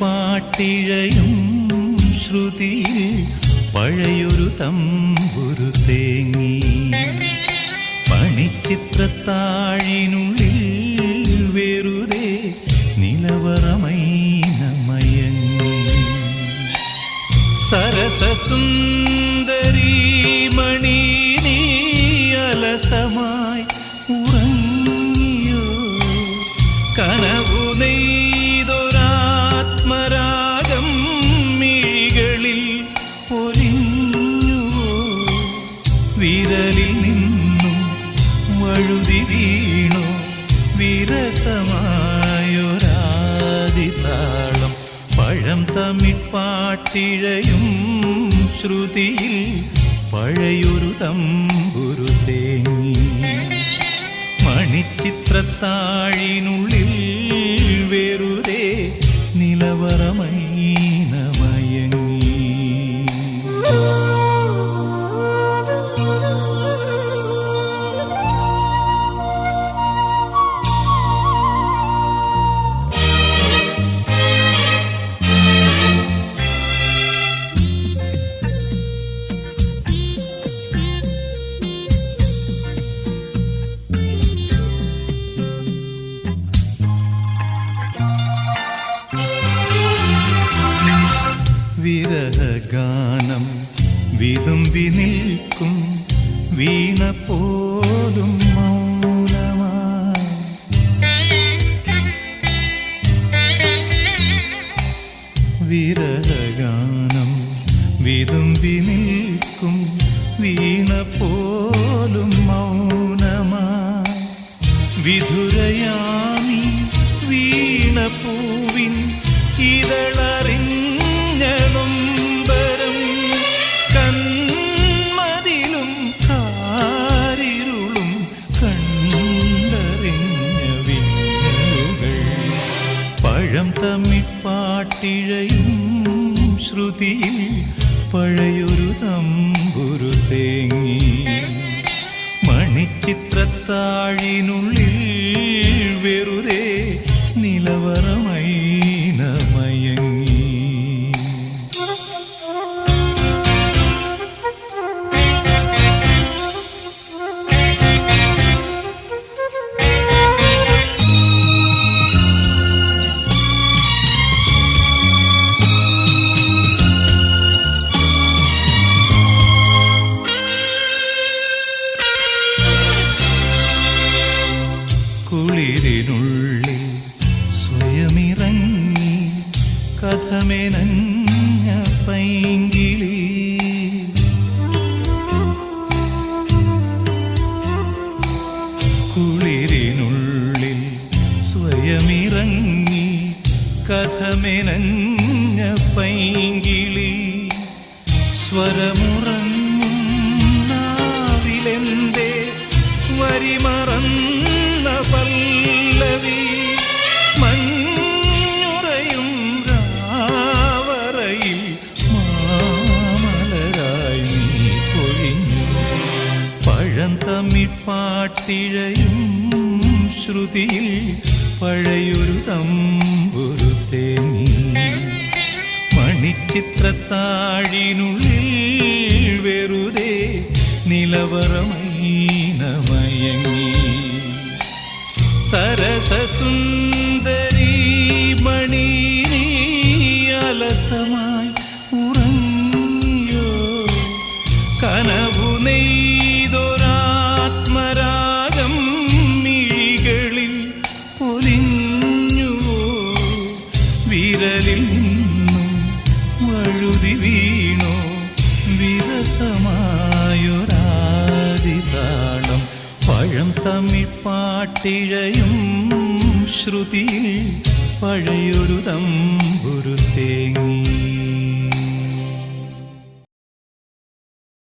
പാട്ടിഴയും ശ്രുതിയിൽ പഴയൊരു തമ്പുരു തേങ്ങി. പണിച്ചിത്രത്താഴിനുള്ളിൽ വെറുതെ നിലവറമൈനമയങ്ങി. സരസസുന്ദരീ മണി നീ അലസമായി ഉറങ്ങിയോ? കനവു നെയ്തൊരാത്മരാഗം തമിഴ്പാട്ടിഴയും ശ്രുതിയിൽ പഴയൊരു തമ്പുരു തേങ്ങി. മണിച്ചിത്രത്താഴിനുള്ളിൽ വിരഹഗാനം വിതുമ്പി നിൽക്കും വീണ പോലും വിരഹഗാനം വിതുമ്പി നിൽക്കും വീണ പോലും മൗനമായി. വിധുരയാമി വീണ പൂവിൻ ഇതളറിഞ്ഞ തമ്മിപ്പാട്ടിഴയും ശ്രുതിയിൽ പഴയൊരു തമ്പുരു തേങ്ങി. മണിച്ചിത്രത്താഴിനുള്ളിൽ കഥമെനഞ്ഞ പൈങ്കിളി. കുളിരിനുള്ളിൽ സ്വയമിറങ്ങി കഥമെനഞ്ഞ പൈങ്കിളി. സ്വരമുറങ്ങും നാവിലെന്തേ വരിമറന്ന തമ്മിപ്പാട്ടിഴയും ശ്രുതിയിൽ പഴയൊരു തമ്പുരു തേനി. മണിച്ചിത്രത്താഴിനുള്ളിൽ വെറുതെ നിലവറമൈനമയങ്ങി സരസസുന്ദരി മണി അലസമാ തമിഴ്പാട്ടിഴയും ശ്രുതിയിൽ പഴയൊരു തമ്പുരു തേങ്ങി.